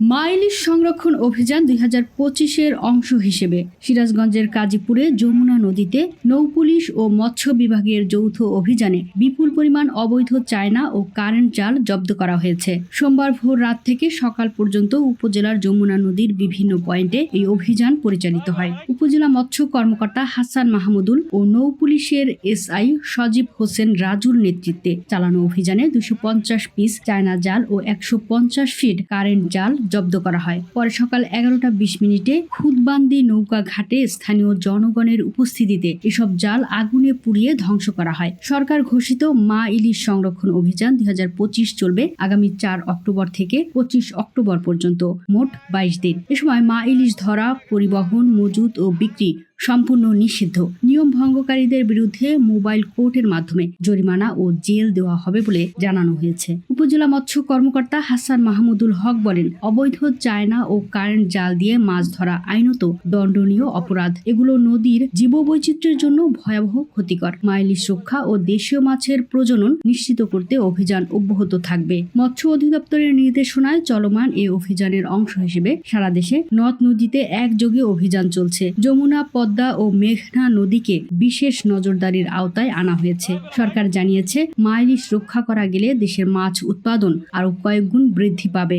মা ইলিশ সংরক্ষণ অভিযান দুই হাজার পঁচিশের অংশ হিসেবে সিরাজগঞ্জের কাজীপুরে যমুনা নদীতে নৌপুলিশ ও মৎস্য বিভাগের যৌথ অভিযানে বিপুল পরিমাণ অবৈধ চায়না ও কারেন্ট জাল জব্দ করা হয়েছে। সোমবার ভোর রাত থেকে সকাল পর্যন্ত উপজেলার যমুনা নদীর বিভিন্ন পয়েন্টে এই অভিযান পরিচালিত হয়। উপজেলা মৎস্য কর্মকর্তা হাসান মাহমুদুল ও নৌ পুলিশের এসআই সজীব হোসেন রাজুর নেতৃত্বে চালানো অভিযানে দুশো পিস চায়না জাল ও একশো পঞ্চাশ ফিট কারেন্ট জাল জব্দ করা হয়। পরে সকাল এগারোটা বিশ মিনিটে খুদবান্দি নৌকা ঘাটে স্থানীয় জনগণের উপস্থিতিতে এসব জাল আগুনে পুড়িয়ে ধ্বংস করা হয়। সরকার ঘোষিত মা ইলিশ সংরক্ষণ অভিযান দুই হাজার পঁচিশ চলবে আগামী চার অক্টোবর থেকে পঁচিশ অক্টোবর পর্যন্ত, মোট বাইশ দিন। এ সময় মা ইলিশ ধরা, পরিবহন, মজুত ও বিক্রি সম্পূর্ণ নিষিদ্ধ। নিয়ম ভঙ্গকারীদের বিরুদ্ধে মোবাইল কোর্টের মাধ্যমে জরিমানা ও জেল দেওয়া হবে বলে জানানো হয়েছে। উপজেলা মৎস্য কর্মকর্তা হাসান মাহমুদুল হক বলেন, অবৈধ চায়না ও কারেন্ট জাল দিয়ে মাছ ধরা আইনত দণ্ডনীয় অপরাধ। এগুলো নদীর জীববৈচিত্র্যের জন্য ভয়াবহ ক্ষতিকর। মাইলিশ রক্ষা ও দেশীয় মাছের প্রজনন নিশ্চিত করতে অভিযান অব্যাহত থাকবে। মৎস্য অধিদপ্তরের নির্দেশনায় চলমান এই অভিযানের অংশ হিসেবে সারা দেশে নদ নদীতে একযোগে অভিযান চলছে। যমুনা পদ্মা ও মেঘনা নদীকে বিশেষ নজরদারির আওতায় আনা হয়েছে। সরকার জানিয়েছে মাইলিশ রক্ষা করা গেলে দেশের মাছ উৎপাদন আরও কয়েক গুণ বৃদ্ধি পাবে।